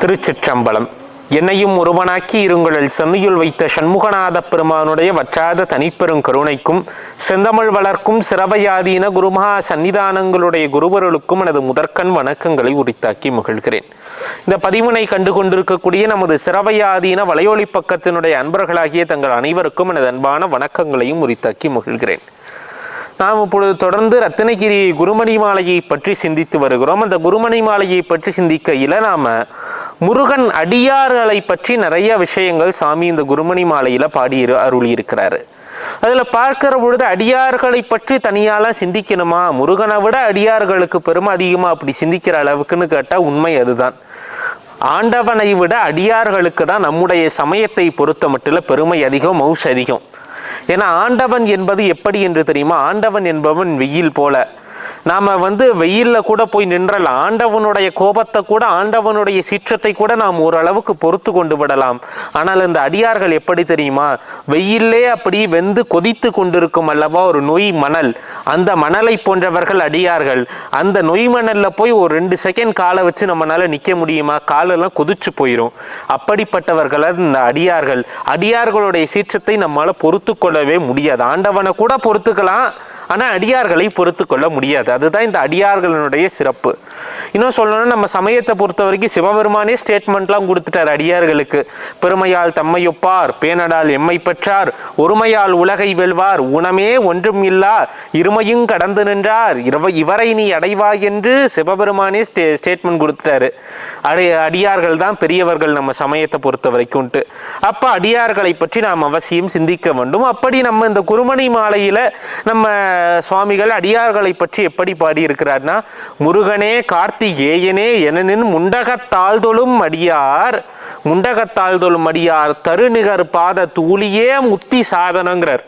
திருச்சிற்றம்பலம். என்னையும் ஒருவனாக்கி இருங்களில் சென்னையுள் வைத்த சண்முகநாத பெருமானுடைய வற்றாத தனிப்பெரும் கருணைக்கும் செந்தமிழ் வளர்க்கும் சிறவையாதீன குருமகா சன்னிதானங்களுடைய குருவருளுக்கும் எனது முதற்கண் வணக்கங்களை உரித்தாக்கி மகிழ்கிறேன். இந்த பதிவினை கண்டு கொண்டிருக்கக்கூடிய நமது சிறவையாதீன வலையொலி பக்கத்தினுடைய அன்பர்களாகிய தங்கள் அனைவருக்கும் எனது அன்பான வணக்கங்களையும் உரித்தாக்கி மகிழ்கிறேன். நாம் இப்பொழுது தொடர்ந்து ரத்தினகிரி குருமணி மாலையை பற்றி சிந்தித்து வருகிறோம். அந்த குருமணி மாலையை பற்றி சிந்திக்கையில் நாம முருகன் அடியார்களை பற்றி நிறைய விஷயங்கள் சாமி இந்த குருமணி மாலையில் பாடி அருளி இருக்கிறாரு அதில் பார்க்கிற பொழுது அடியார்களை பற்றி தனியாலாம் சிந்திக்கணுமா? முருகனை விட அடியார்களுக்கு பெருமை அதிகமாக அப்படி சிந்திக்கிற அளவுக்குன்னு கேட்டால் உண்மை அதுதான். ஆண்டவனை விட அடியார்களுக்கு தான் நம்முடைய சமயத்தை பொறுத்த மட்டும் பெருமை அதிகம் மவுஸ் அதிகம். ஏன்னா ஆண்டவன் என்பது எப்படி என்று தெரியுமா? ஆண்டவன் என்பவன் வெயில் போல. நாம் வந்து வெயில்ல கூட போய் நின்றலாம் ஆண்டவனுடைய கோபத்தை கூட ஆண்டவனுடைய சீற்றத்தை கூட நாம் ஓரளவுக்கு பொறுத்து கொண்டு விடலாம். ஆனால் இந்த அடியார்கள் எப்படி தெரியுமா? வெயிலே அப்படி வெந்து கொதித்து கொண்டிருக்கும் அல்லவா ஒரு நொய் மணல். அந்த மணலை போன்றவர்கள் அடியார்கள். அந்த நொய் மணலில் போய் ஒரு ரெண்டு செகண்ட் காலை வச்சு நம்மளால் நிற்க முடியுமா? காலெல்லாம் கொதிச்சு போயிடும் அப்படிப்பட்டவர்கள் இந்த அடியார்கள். அடியார்களுடைய சீற்றத்தை நம்மளால் பொறுத்து கொள்ளவே முடியாது. ஆண்டவனை கூட பொறுத்துக்கலாம். ஆனால் அடியார்களை பொறுத்து கொள்ள முடியாது. அதுதான் இந்த அடியார்களினுடைய சிறப்பு. இன்னும் சொல்லணும்னா நம்ம சமயத்தை பொறுத்த வரைக்கும் சிவபெருமானே ஸ்டேட்மெண்ட்லாம் கொடுத்துட்டார் அடியார்களுக்கு. பெருமையால் தம்மையொப்பார் பேனடால் எம்மை பெற்றார் ஒருமையால் உலகை வெல்வார் உணமே ஒன்றும் இல்லா இருமையும் கடந்து நின்றார் இரவ இவரை நீ அடைவாய் என்று சிவபெருமானே ஸ்டே ஸ்டேட்மெண்ட் கொடுத்துட்டாரு. அடி அடியார்கள் தான் பெரியவர்கள் நம்ம சமயத்தை பொறுத்த வரைக்கும்ட்டு அப்போ அடியார்களை பற்றி நாம் அவசியம் சிந்திக்க வேண்டும். அப்படி நம்ம இந்த குருமணி மாலையில் நம்ம சுவாமிகள் அடியார்களை பற்றி எப்படி பாடி இருக்கிறார்னா முருகனே கார்த்திகேயனே எனனின் முண்டகத்தாள் தொழும் அடியார் முண்டகத்தாள் தொழும் அடியார் தருநிகர் பாத தூளியே முத்தி சாதனங்கிறார்.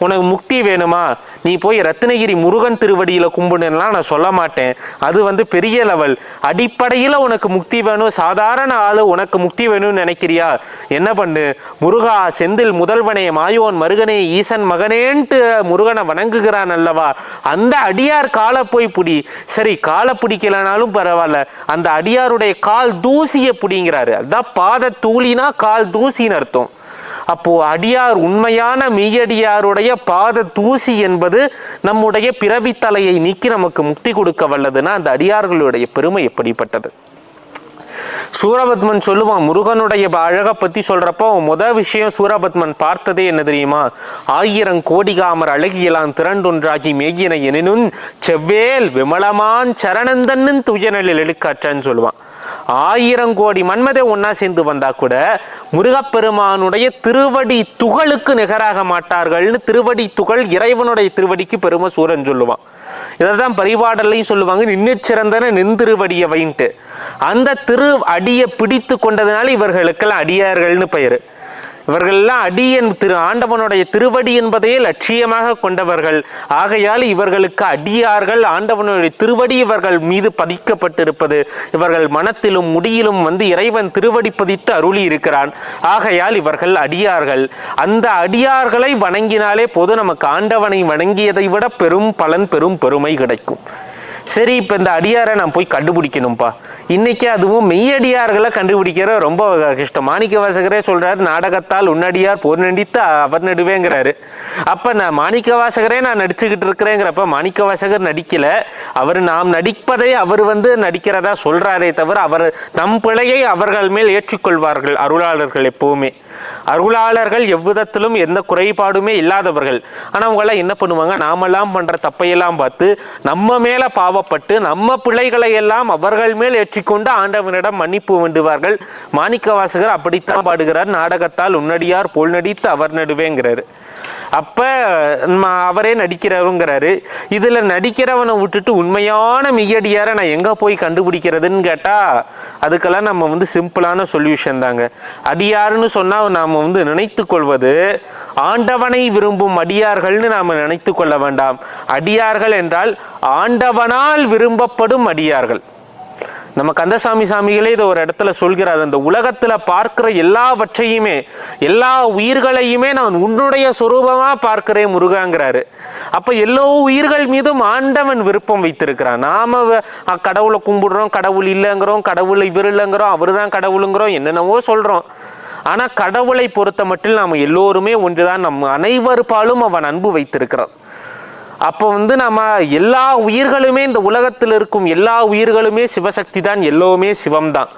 உனக்கு முக்தி வேணுமா? நீ போய் ரத்னகிரி முருகன் திருவடியில் கும்பிடுன்னுலாம் நான் சொல்ல மாட்டேன். அது வந்து பெரிய லெவல் அடிப்படையில் உனக்கு முக்தி வேணும். சாதாரண ஆள் உனக்கு முக்தி வேணும்னு நினைக்கிறியா? என்ன பண்ணு? முருகா செந்தில் முதல்வனே மாயோன் மருகனே ஈசன் மகனேன்ட்டு முருகனை வணங்குகிறான் அல்லவா? அந்த அடியார் காலை போய் பிடி. சரி காலை பிடிக்கலனாலும் பரவாயில்ல. அந்த அடியாருடைய கால் தூசியை பிடிங்கிறாரு. அதான் பாத தூளினா கால் தூசின்னு அர்த்தம். அப்போ அடியார் உண்மையான மெய்யடியாருடைய பாத தூசி என்பது நம்முடைய பிறவி தலையை நீக்கி நமக்கு முக்தி கொடுக்க வல்லதுன்னா அந்த அடியார்களுடைய பெருமை எப்படிப்பட்டது? சூரபத்மன் சொல்லுவான் முருகனுடைய அழகை பத்தி சொல்றப்போ முத விஷயம் சூரபத்மன் பார்த்ததே என்ன தெரியுமா? ஆயிரம் கோடிகாமர் அழகியலான் திரண்டொன்றாகி மேகின எனினும் செவ்வேல் விமலமான் சரணந்தன்னு துயநலில் எழுக்காற்றன்னு சொல்லுவான். ஆயிரம் கோடி மன்மதை ஒன்றா சேர்ந்து வந்தால் கூட முருகப்பெருமானுடைய திருவடி துகளுக்கு நிகராக மாட்டார்கள்னு திருவடி துகள் இறைவனுடைய திருவடிக்கு பெருமை சூரன் சொல்லுவான். இதை தான் பரிபாடல்லையும் சொல்லுவாங்க நின்று சிறந்தன நின்திருவடிய வைன்ட்டு. அந்த திரு அடியை பிடித்து கொண்டதுனால இவர்களுக்கெல்லாம் அடியார்கள்னு பெயர். இவர்கள்லாம் அடியன் திரு ஆண்டவனுடைய திருவடி என்பதையே லட்சியமாக கொண்டவர்கள். ஆகையால் இவர்களுக்கு அடியார்கள் ஆண்டவனுடைய திருவடி இவர்கள் மீது பதிக்கப்பட்டிருப்பது. இவர்கள் மனத்திலும் முடியிலும் வந்து இறைவன் திருவடி பதித்து அருளி இருக்கிறான் ஆகையால் இவர்கள் அடியார்கள். அந்த அடியார்களை வணங்கினாலே போதும் நமக்கு ஆண்டவனை வணங்கியதை விட பெரும் பலன் பெரும் பெருமை கிடைக்கும். சரி இப்போ இந்த அடியாரை நான் போய் கண்டுபிடிக்கணும்ப்பா இன்னைக்கு அதுவும் மெய்யடியார்களை கண்டுபிடிக்கிற ரொம்ப கஷ்டம் மாணிக்க வாசகரே சொல்கிறாரு நாடகத்தால் உன்னடியார் போர் நடித்து அவர் நடுவேங்கிறாரு. அப்போ நான் மாணிக்க வாசகரே நான் நடிச்சுக்கிட்டு இருக்கிறேங்கிறப்ப மாணிக்க வாசகர் நடிக்கல. அவர் நாம் நடிப்பதை அவர் வந்து நடிக்கிறதா சொல்கிறாரே தவிர அவர் நம் பிழையை அவர்கள் மேல் ஏற்றுக்கொள்வார்கள் அருளாளர்கள் எப்போவுமே. அருளாளர்கள் எவ்விதத்திலும் எந்த குறைபாடுமே இல்லாதவர்கள். ஆனா அவங்களாம் என்ன பண்ணுவாங்க? நாமெல்லாம் பண்ற தப்பையெல்லாம் பார்த்து நம்ம மேல பாவப்பட்டு நம்ம பிள்ளைகளை எல்லாம் அவர்கள் மேல் ஏற்றிக்கொண்டு ஆண்டவனிடம் மன்னிப்பு வேண்டுவார்கள். மாணிக்க வாசகர் அப்படித்தான் பாடுகிறார். நாடகத்தால் உன்னடியார் போல் நடித்து அவர் நடுவேங்கிறார். அப்போ நம்ம அவரே நடிக்கிறவங்கிறாரு இதில் நடிக்கிறவனை விட்டுட்டு உண்மையான மெய்யடியாரை நான் எங்கே போய் கண்டுபிடிக்கிறதுன்னு கேட்டால் அதுக்கெல்லாம் நம்ம வந்து சிம்பிளான சொல்யூஷன் தாங்க. அடியாருன்னு சொன்னால் நாம் வந்து நினைத்து கொள்வது ஆண்டவனை விரும்பும் அடியார்கள்னு நாம் நினைத்து கொள்ள வேண்டாம். அடியார்கள் என்றால் ஆண்டவனால் விரும்பப்படும் அடியார்கள். நம்ம கந்தசாமி சாமிகளே இதை ஒரு இடத்துல சொல்கிறார். அந்த உலகத்தில் பார்க்கிற எல்லாவற்றையுமே எல்லா உயிர்களையுமே நான் உன்னுடைய சுரூபமாக பார்க்கிறேன் முருகாங்கிறாரு. அப்போ எல்லா உயிர்கள் மீதும் ஆண்டவன் விருப்பம் வைத்திருக்கிறான் நாம வ- கடவுளை கும்பிடுறோம் கடவுள் இல்லைங்கிறோம் கடவுள் இவர் இல்லைங்கிறோம் அவர் தான் கடவுளுங்கிறோம் என்னென்னவோ சொல்கிறோம் ஆனால் கடவுளை பொறுத்த மட்டும் நாம எல்லோருமே ஒன்றுதான். நம் அனைவர் பாலும் அவன் அன்பு வைத்திருக்கிறான். அப்போ வந்து நம்ம எல்லா உயிர்களுமே இந்த உலகத்தில் இருக்கும் எல்லா உயிர்களுமே சிவசக்தி தான் எல்லோருமே சிவம்தான்.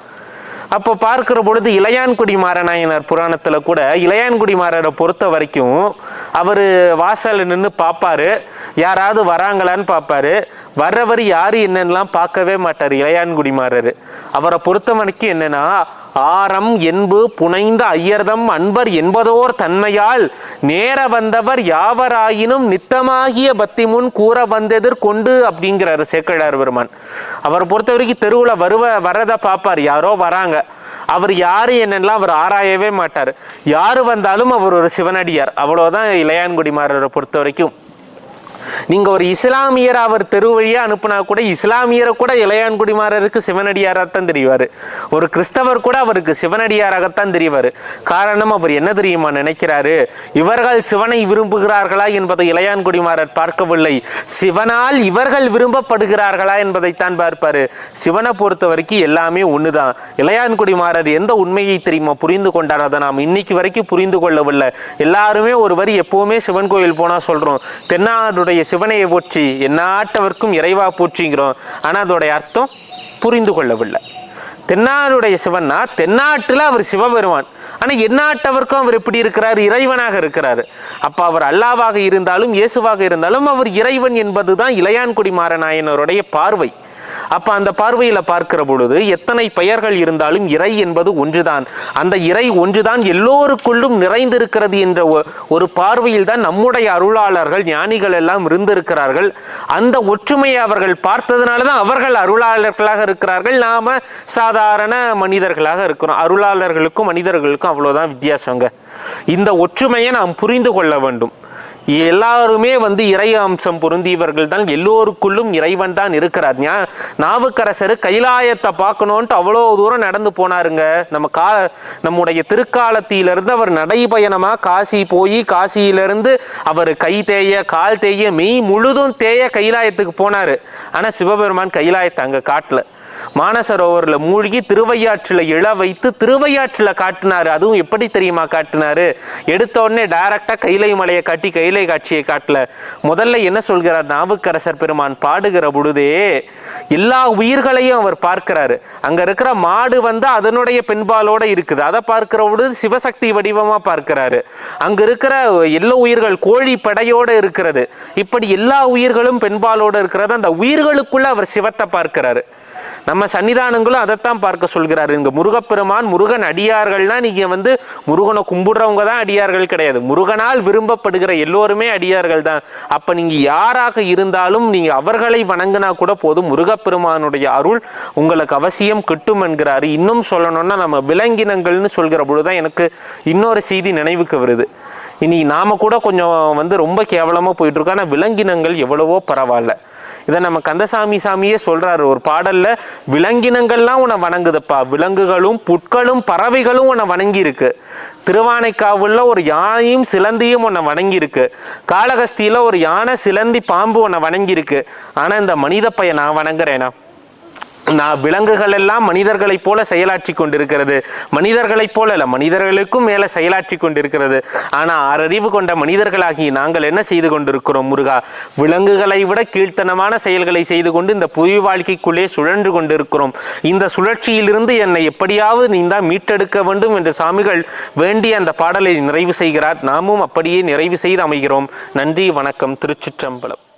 அப்போ பார்க்கிற பொழுது இளையான்குடி மாறநாயனார் புராணத்தில் கூட இளையான்குடி மாறரை பொறுத்த வரைக்கும் அவர் வாசலில் நின்று பார்ப்பாரு யாராவது வராங்களான்னு பார்ப்பாரு வர்றவர் யார் என்னன்னெலாம் பார்க்கவே மாட்டார் இளையான்குடி மாறர் அவரை பொறுத்த வரைக்கும் என்னன்னா ஆரம் என்பு புனைந்த ஐயர்தம் அன்பர் என்பதோர் தன்மையால் நேர வந்தவர் யாவராயினும் நித்தமாகிய பத்தி முன் கூற வந்தெதிர் கொண்டு அப்படிங்கிறாரு சேக்கழார் பெருமான். அவரை பொறுத்த வரைக்கும் தெருவில் வருவ வரதை பார்ப்பார். யாரோ வராங்க. அவர் யாரு என்னெல்லாம் அவர் ஆராயவே மாட்டார். யாரு வந்தாலும் அவர் ஒரு சிவனடியார். அவ்வளோதான் இளையான்குடி மாறரை பொறுத்த வரைக்கும். நீங்கள் ஒரு இஸ்லாமியர் அவர் தெரு வழியா அனுப்புனா கூட இஸ்லாமியரை கூட இளையான்குடிமாரருக்கு சிவனடியாராகத்தான் தெரிவார். ஒரு கிறிஸ்தவர் கூட அவருக்கு சிவனடியாராகத்தான் தெரிவார். காரணம் அவர் என்ன தெரியுமா நினைக்கிறாரு? இவர்கள் சிவனை விரும்புகிறார்களா என்பதை இளையான்குடிமாரர் பார்க்கவில்லை. சிவனால் இவர்கள் விரும்பப்படுகிறார்களா என்பதைத்தான் பார்ப்பாரு. சிவனை பொறுத்த வரைக்கும் எல்லாமே ஒண்ணுதான். இளையான்குடிமாரர் எந்த உண்மையை தெரியுமா புரிந்து கொண்டார்? அதை நாம் இன்னைக்கு வரைக்கும் புரிந்து கொள்ளவில்லை. எல்லாருமே ஒரு வரி எப்பவுமே சிவன் கோயில் போனா சொல்றோம். தென்னாடுடைய சிவனையை போற்றி எந்நாட்டவர்க்கும் இறைவா போற்றிங்கிறோம். ஆனால் அதோடைய அர்த்தம் புரிந்து கொள்ளவில்லை. தென்னாடுடைய சிவன்னா தென்னாட்டுல அவர் சிவபெருமான். ஆனா எந்நாட்டவருக்கும் அவர் எப்படி இருக்கிறார்? இறைவனாக இருக்கிறார். அப்போ அவர் அல்லாவாக இருந்தாலும் இயேசுவாக இருந்தாலும் அவர் இறைவன் என்பதுதான் இளையான்குடி மாறநாயனருடைய பார்வை. அப்ப அந்த பார்வையில பார்க்கிற பொழுது எத்தனை பெயர்கள் இருந்தாலும் இறை என்பது ஒன்றுதான். அந்த இறை ஒன்றுதான் எல்லோருக்குள்ளும் நிறைந்திருக்கிறது என்ற ஒ- ஒரு பார்வையில் தான் நம்முடைய அருளாளர்கள் ஞானிகள் எல்லாம் இருந்திருக்கிறார்கள். அந்த ஒற்றுமையை அவர்கள் பார்த்ததுனால தான் அவர்கள் அருளாளர்களாக இருக்கிறார்கள். நாம சாதாரண மனிதர்களாக இருக்கிறோம். அருளாளர்களுக்கும் மனிதர்களுக்கும் அவ்வளவுதான் வித்தியாசங்க. இந்த ஒற்றுமையை நாம் புரிந்து கொள்ள வேண்டும். எல்லாருமே வந்து இறை அம்சம் பொருந்தியவர்கள் தான். எல்லோருக்குள்ளும் இறைவன் தான் இருக்கிறார். நாவுக்கரசர் கைலாயத்தை பார்க்கணுன்ட்டு அவ்வளோ தூரம் நடந்து போனாருங்க. நம்ம கா நம்முடைய திருக்காலத்திலிருந்து அவர் நடைபயணமாக காசி போய் காசியிலிருந்து அவர் கை தேய கால் தேய மெய் முழுதும் தேய கைலாயத்துக்கு போனார். ஆனால் சிவபெருமான் கைலாயத்தை அங்கே காட்டல. மானசரோவரில் மூழ்கி திருவையாற்றில் இழ வைத்து திருவையாற்றில் காட்டினார். அதுவும் எப்படி தெரியுமா காட்டினாரு? எடுத்த உடனே கைலை மலையை காட்டி கைலை காட்சியை காட்டல. முதல்ல என்ன சொல்கிறார் நாவுக்கரசர் பெருமான்? பாடுகிற பொழுதே எல்லா உயிர்களையும் அவர் பார்க்கிறாரு. அங்கே இருக்கிற மாடு வந்து அதனுடைய பெண்பாலோட இருக்குது. அதை பார்க்கிற பொழுது சிவசக்தி வடிவமாக பார்க்கிறாரு. அங்கே இருக்கிற எல்லா உயிர்கள் கோழி படையோடு இருக்கிறது. இப்படி எல்லா உயிர்களும் பெண்பாலோடு இருக்கிறது. அந்த உயிர்களுக்குள்ள அவர் சிவத்தை பார்க்கிறாரு. நம்ம சன்னிதானங்களும் அதைத்தான் பார்க்க சொல்கிறாரு. இங்கே முருகப்பெருமான் முருகன் அடியார்கள்னா நீங்கள் வந்து முருகனை கும்பிடுறவங்க தான் அடியார்கள் கிடையாது. முருகனால் விரும்பப்படுகிற எல்லோருமே அடியார்கள் தான். அப்போ நீங்கள் யாராக இருந்தாலும் நீங்கள் அவர்களை வணங்கினா கூட போதும். முருகப்பெருமானுடைய அருள் உங்களுக்கு அவசியம் கிட்டும் என்கிறாரு. இன்னும் சொல்லணும்னா நம்ம விலங்கினங்கள்னு சொல்கிற பொழுதுதான் எனக்கு இன்னொரு செய்தி நினைவுக்கு வருது. இனி நாம் கூட கொஞ்சம் வந்து ரொம்ப கேவலமாக போயிட்டுருக்கோம் ஆனால் விலங்கினங்கள் எவ்வளவோ பரவாயில்ல. இதை நம்ம கந்தசாமி சாமியே சொல்றாரு. ஒரு பாடல்ல விலங்கினங்கள்லாம் உன்னை வணங்குதுப்பா. விலங்குகளும் புட்களும் பறவைகளும் உன்னை வணங்கி இருக்கு ஒரு யானையும் சிலந்தியும் உன்னை வணங்கியிருக்கு. காளகஸ்தியில் ஒரு யானை சிலந்தி பாம்பு உன்னை வணங்கியிருக்கு. ஆனால் இந்த மனித பையன் நான் வணங்குறேனா? நான் விலங்குகள் எல்லாம் மனிதர்களைப் போல செயலாற்றி கொண்டிருக்கிறது. மனிதர்களைப் போல அல்ல மனிதர்களுக்கும் மேலே செயலாற்றி கொண்டிருக்கிறது. ஆனால் ஆறறிவு கொண்ட மனிதர்களாகி நாங்கள் என்ன செய்து கொண்டிருக்கிறோம் முருகா? விலங்குகளை விட கீழ்த்தனமான செயல்களை செய்து கொண்டு இந்த புவி வாழ்க்கைக்குள்ளே சுழன்று கொண்டிருக்கிறோம். இந்த சுழற்சியிலிருந்து என்னை எப்படியாவது நீ தான் மீட்டெடுக்க வேண்டும் என்று சாமிகள் வேண்டிய அந்த பாடலை நிறைவு செய்கிறார். நாமும் அப்படியே நிறைவு செய்து அமைகிறோம். நன்றி வணக்கம். திருச்சிற்றம்பலம்.